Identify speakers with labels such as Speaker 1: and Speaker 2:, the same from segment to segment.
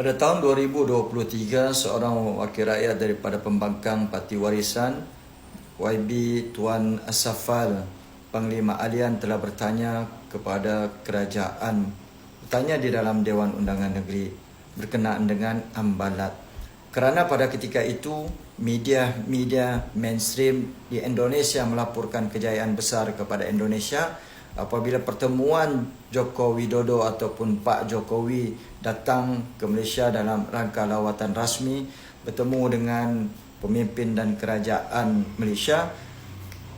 Speaker 1: Pada tahun 2023, seorang wakil rakyat daripada pembangkang Parti Warisan, YB Tuan Asafal, Panglima Alian telah bertanya kepada kerajaan, bertanya di dalam Dewan Undangan Negeri berkenaan dengan ambalat. Kerana pada ketika itu, media-media mainstream di Indonesia melaporkan kejayaan besar kepada Indonesia apabila pertemuan Joko Widodo ataupun Pak Jokowi datang ke Malaysia dalam rangka lawatan rasmi bertemu dengan pemimpin dan kerajaan Malaysia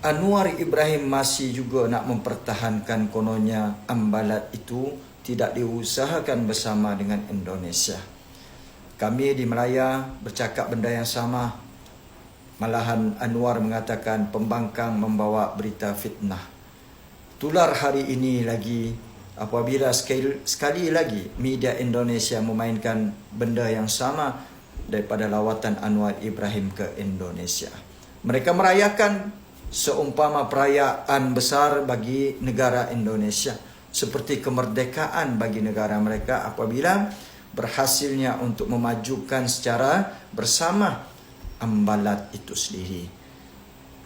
Speaker 1: Anwar Ibrahim masih juga nak mempertahankan kononnya ambalat itu tidak diusahakan bersama dengan Indonesia. Kami di Melaya bercakap benda yang sama. Malahan Anwar mengatakan pembangkang membawa berita fitnah tular hari ini lagi apabila sekali, sekali lagi media Indonesia memainkan benda yang sama daripada lawatan Anwar Ibrahim ke Indonesia. Mereka merayakan seumpama perayaan besar bagi negara Indonesia seperti kemerdekaan bagi negara mereka apabila berhasilnya untuk memajukan secara bersama ambalat itu sendiri.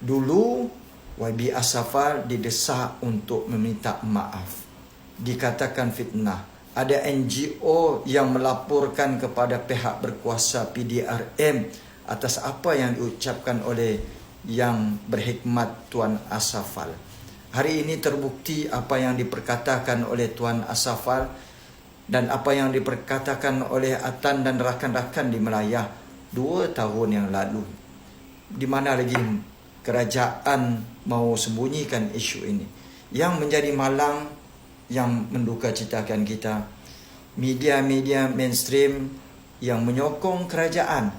Speaker 1: Dulu YB Asafal didesak untuk meminta maaf. Dikatakan fitnah. Ada NGO yang melaporkan kepada pihak berkuasa PDRM atas apa yang diucapkan oleh yang berhikmat Tuan Asafal. Hari ini terbukti apa yang diperkatakan oleh Tuan Asafal dan apa yang diperkatakan oleh Atan dan rakan-rakan di Melaya dua tahun yang lalu. Di mana lagi kerajaan mau sembunyikan isu ini. Yang menjadi malang yang menduka citakan kita media-media mainstream yang menyokong kerajaan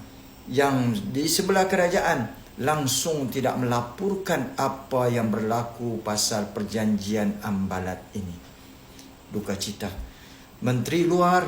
Speaker 1: yang di sebelah kerajaan langsung tidak melaporkan apa yang berlaku pasal perjanjian ambalat ini. Duka cita. Menteri Luar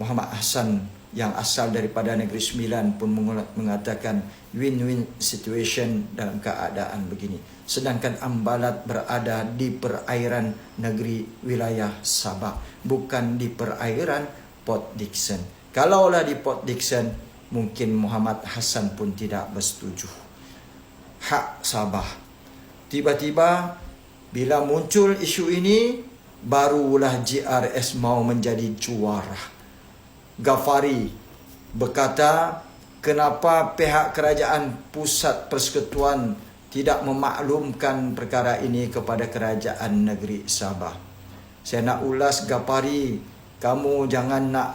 Speaker 1: Muhammad Hassan yang asal daripada Negeri Sembilan pun mengatakan win-win situation dalam keadaan begini. Sedangkan Ambalat berada di perairan negeri wilayah Sabah, bukan di perairan Port Dickson. Kalaulah di Port Dickson, mungkin Muhammad Hassan pun tidak bersetuju. Hak Sabah. Tiba-tiba bila muncul isu ini, barulah GRS mau menjadi juara. Gafari berkata kenapa pihak kerajaan pusat persekutuan tidak memaklumkan perkara ini kepada kerajaan negeri Sabah. Saya nak ulas Gafari, kamu jangan nak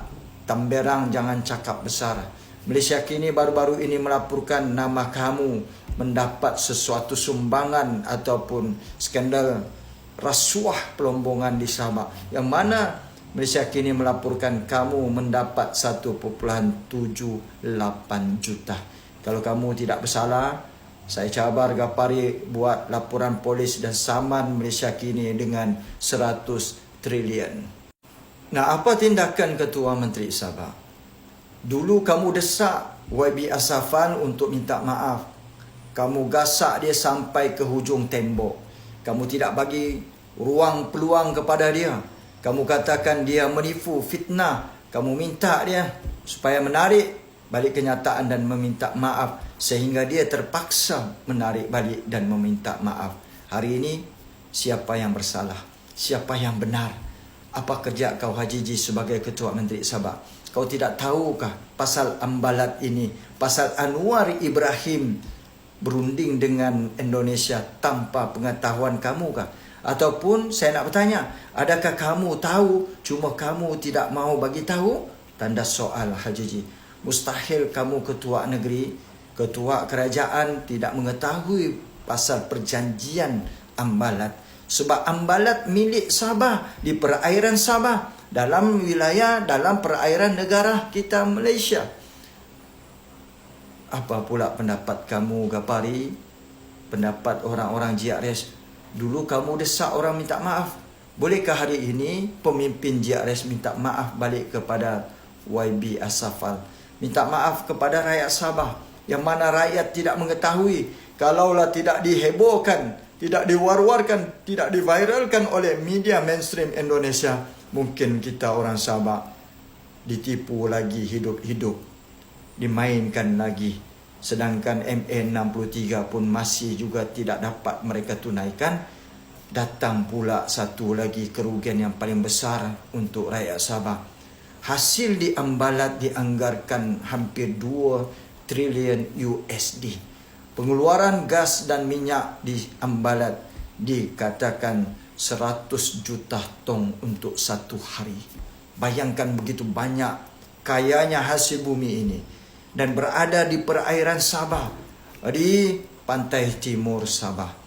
Speaker 1: tamberang, jangan cakap besar. Malaysia kini baru-baru ini melaporkan nama kamu mendapat sesuatu sumbangan ataupun skandal rasuah pelombongan di Sabah. Yang mana Malaysia kini melaporkan kamu mendapat 1.78 juta. Kalau kamu tidak bersalah, saya cabar Gapari buat laporan polis dan saman Malaysia kini dengan 100 trilion. Nah, apa tindakan Ketua Menteri Sabah? Dulu kamu desak YB Asafan untuk minta maaf. Kamu gasak dia sampai ke hujung tembok. Kamu tidak bagi ruang peluang kepada dia. Kamu katakan dia menipu, fitnah. Kamu minta dia supaya menarik balik kenyataan dan meminta maaf sehingga dia terpaksa menarik balik dan meminta maaf. Hari ini siapa yang bersalah? Siapa yang benar? Apa kerja kau Haji Ji sebagai Ketua Menteri Sabah? Kau tidak tahukah pasal ambalat ini? Pasal Anwar Ibrahim berunding dengan Indonesia tanpa pengetahuan kamu kah? Ataupun saya nak bertanya, adakah kamu tahu cuma kamu tidak mau bagi tahu? Tanda soal Haji Mustahil kamu ketua negeri, ketua kerajaan tidak mengetahui pasal perjanjian ambalat. Sebab ambalat milik Sabah di perairan Sabah dalam wilayah dalam perairan negara kita Malaysia. Apa pula pendapat kamu Gapari? Pendapat orang-orang GRS Dulu kamu desak orang minta maaf. Bolehkah hari ini pemimpin JRS minta maaf balik kepada YB Asafal? Minta maaf kepada rakyat Sabah yang mana rakyat tidak mengetahui kalaulah tidak dihebohkan, tidak diwar-warkan, tidak diviralkan oleh media mainstream Indonesia, mungkin kita orang Sabah ditipu lagi hidup-hidup dimainkan lagi sedangkan MA63 pun masih juga tidak dapat mereka tunaikan. Datang pula satu lagi kerugian yang paling besar untuk rakyat Sabah. Hasil diambalat dianggarkan hampir 2 trilion USD pengeluaran gas dan minyak diambalat dikatakan 100 juta tong untuk satu hari. Bayangkan begitu banyak kayanya hasil bumi ini dan berada di perairan Sabah di pantai timur Sabah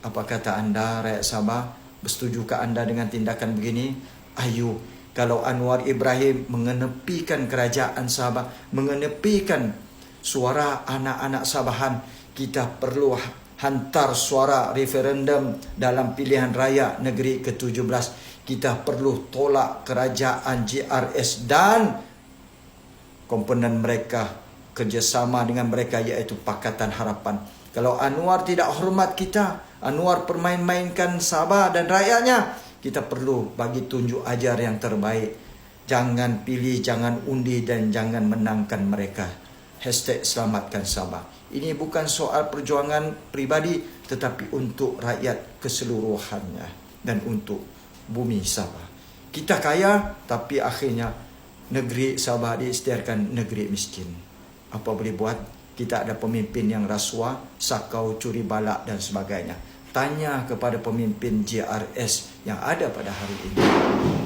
Speaker 1: apa kata anda rakyat Sabah? Bersetujukah anda dengan tindakan begini? Ayo, kalau Anwar Ibrahim mengenepikan kerajaan Sabah, mengenepikan suara anak-anak Sabahan, kita perlu hantar suara referendum dalam pilihan raya negeri ke-17. Kita perlu tolak kerajaan GRS dan komponen mereka kerjasama dengan mereka iaitu Pakatan Harapan. Kalau Anwar tidak hormat kita, Anwar permain-mainkan Sabah dan rakyatnya. Kita perlu bagi tunjuk ajar yang terbaik. Jangan pilih, jangan undi dan jangan menangkan mereka. Hashtag selamatkan Sabah. Ini bukan soal perjuangan pribadi tetapi untuk rakyat keseluruhannya dan untuk bumi Sabah. Kita kaya tapi akhirnya negeri Sabah diistiharkan negeri miskin. Apa boleh buat? Kita ada pemimpin yang rasuah, sakau, curi balak dan sebagainya tanya kepada pemimpin JRS yang ada pada hari ini.